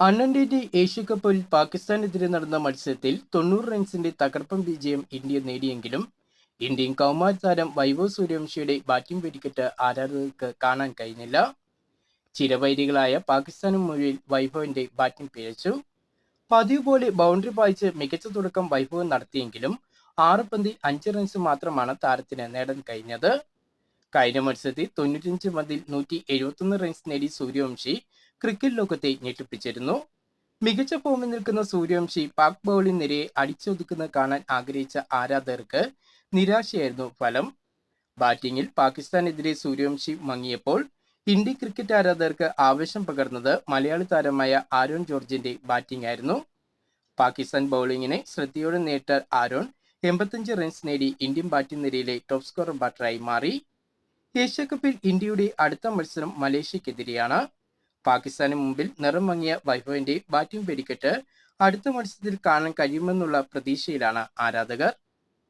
അണ്ണൻ Asia കപ്പിൽ പാകിസ്ഥാനെതിരെ നടന്ന മത്സരത്തിൽ തൊണ്ണൂറ് റൺസിന്റെ തകർപ്പൻ വിജയം ഇന്ത്യ നേടിയെങ്കിലും ഇന്ത്യൻ കൗമാര താരം വൈഭവ് സൂര്യവംശിയുടെ ബാറ്റിംഗ് വെടിക്കെട്ട് ആരാധകർക്ക് കാണാൻ കഴിഞ്ഞില്ല. ചിരവൈരികളായ പാകിസ്ഥാനും മുന്നിൽ വൈഭവിന്റെ ബാറ്റിംഗ് പിഴച്ചു. പതിവ് പോലെ ബൗണ്ടറി പായിച്ച് മികച്ച തുടക്കം വൈഭവ് നടത്തിയെങ്കിലും ആറ് പന്തി അഞ്ച് റൺസ് മാത്രമാണ് താരത്തിന് നേടാൻ കഴിഞ്ഞത്. കഴിഞ്ഞ മത്സരത്തിൽ തൊണ്ണൂറ്റഞ്ച് പന്തിൽ നൂറ്റി എഴുപത്തൊന്ന് റൺസ് നേടി സൂര്യവംശി ക്രിക്കറ്റ് ലോകത്തെ ഞെട്ടിപ്പിച്ചിരുന്നു. മികച്ച ഫോമിൽ നിൽക്കുന്ന സൂര്യവംശി പാക് ബൗളിംഗ് നിരയെ കാണാൻ ആഗ്രഹിച്ച ആരാധകർക്ക് നിരാശയായിരുന്നു ഫലം. ബാറ്റിംഗിൽ പാകിസ്ഥാനെതിരെ സൂര്യവംശി മങ്ങിയപ്പോൾ ഇന്ത്യ ക്രിക്കറ്റ് ആരാധകർക്ക് ആവേശം പകർന്നത് മലയാളി താരമായ ആരോൺ ജോർജിന്റെ ബാറ്റിംഗ് ആയിരുന്നു. പാകിസ്ഥാൻ ബൗളിങ്ങിനെ ശ്രദ്ധയോടെ നേട്ട ആരോൺ എൺപത്തഞ്ച് റൺസ് നേടി ഇന്ത്യൻ ബാറ്റിംഗ് നിരയിലെ ടോപ്പ് സ്കോറർ ബാറ്ററായി മാറി. ഏഷ്യാകപ്പിൽ ഇന്ത്യയുടെ അടുത്ത മത്സരം മലേഷ്യക്കെതിരെയാണ്. പാകിസ്ഥാന് മുമ്പിൽ നിറം മങ്ങിയ വൈഭവിന്റെ ബാറ്റിംഗ് വെടിക്കെട്ട് അടുത്ത മത്സരത്തിൽ കാണാൻ കഴിയുമെന്നുള്ള പ്രതീക്ഷയിലാണ് ആരാധകർ.